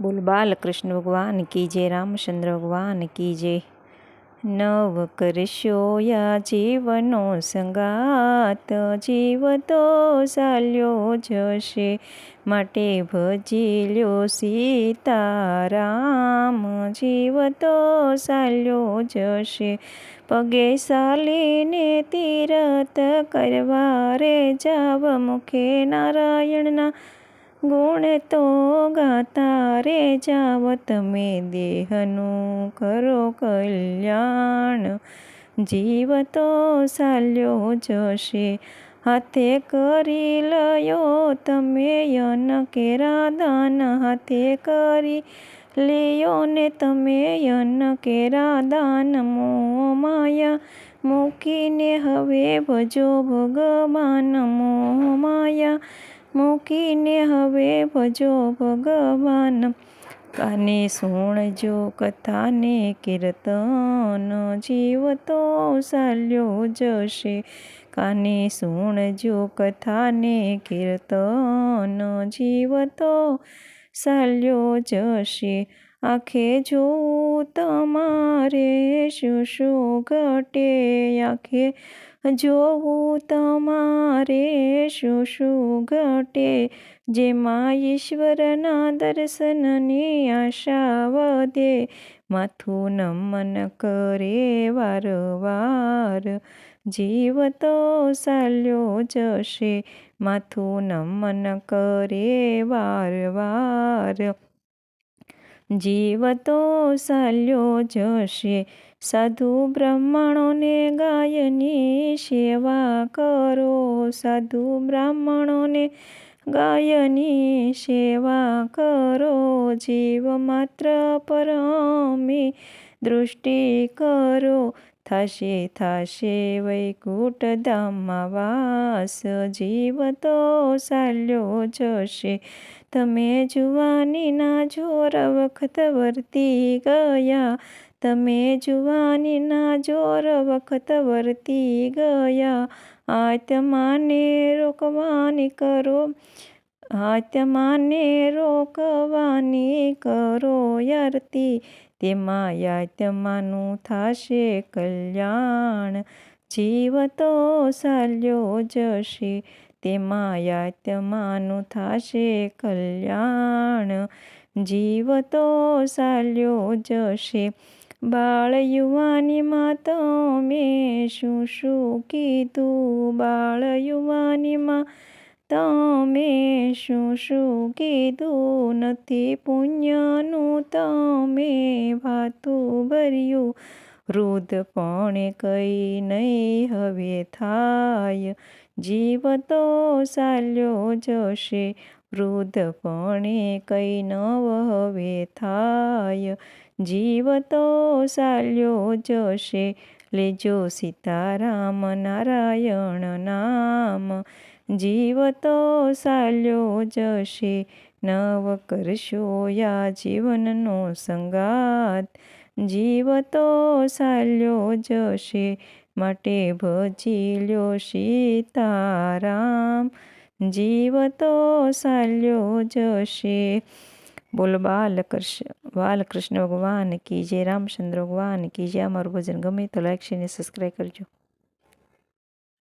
બોલ બાલકૃષ્ણ ભગવાન કી જય, રામચંદ્ર ભગવાન કી જય. નવ કરશો યા જીવનો સંગાત જીવ તો ચાલ્યો જશે. માટે ભજી લ્યો સીતારામ જીવ તો ચાલ્યો જશે. પગે સાલીને તીરથ કરવા રે જાવ મુખે નારાયણના ગુણ તો ગાતા રે જાવ તમે દેહનું કરો કલ્યાણ. જીવ તો સાલ્યો જશે, હાથે કરી લયો તમે યન કેરા દાન, હાથે કરી લિયો ને તમે યન કેરા દાન. મો માયા મૂકીને હવે ભજો ભગવાન, મો માયા મૂકીને હવે ભજો ભગવાન. કાને સુણજો, કથાને કીર્તન, જીવ તો સાલ્યો જશે. કાને સુણજો, કથાને કીર્તન, જીવ તો સાલ્યો જશે. આખે જોવું તમારે શું શું ઘટે? આખે જોવું તમારે શું શું ઘટે? જેમાં ઈશ્વરના દર્શનની આશા વધે, માથું નમન કરે વારવાર. જીવ તો સાલ્યો જશે, માથું નમન કરે વારવાર. જીવ તો ચાલ્યો જશે. સાધુ બ્રાહ્મણોને ગાયની સેવા કરો. સાધુ બ્રાહ્મણોને ગાયની સેવા કરો. જીવ માત્ર પરમી દૃષ્ટિ કરો થશે થશે વૈકુટ ધામમાં વાસ જીવ તો સાલ્યો જશે તમે જુવાનીના જોર વખત વર્તી ગયા તમે જુવાનીના જોર વખત વર્તી ગયા આત્માને રોકવાની કરો આત્માને રોકવાની કરો યારતી તેમાં તમાનું થશે કલ્યાણ. જીવ તો સાલ્યો જશે તે માયા તમાનું થશે કલ્યાણ. જીવ તો સાલ્યો જશે બાળ યુવાનીમાં તો મેં શું શું કીધું? બાળ યુવાનીમાં તમે શું શું કીધું નથી પુણ્યનું? તમે વાતું ભર્યું. વૃદ્ધપણે કઈ નહીં હવે થાય. જીવ તો ચાલ્યો જશે. વૃદ્ધપણે કઈ નવ હવે થાય. જીવ તો ચાલ્યો જશે. લેજો સીતારામ નારાયણ નામ. જીવ તો ચાલ્યો જશે નવ કરશો યા જીવનનો સંગાત જીવ તો ચાલ્યો જશે માટે ભજી લ્યો સીતારામ જીવ તો ચાલ્યો જશે બોલ બાલકૃષ્ણ બાલકૃષ્ણ ભગવાન કી જય રામચંદ્ર ભગવાન કી જય અમારું ભજન ગમે તો લાઈક શેર ને સબસ્ક્રાઈબ કરજો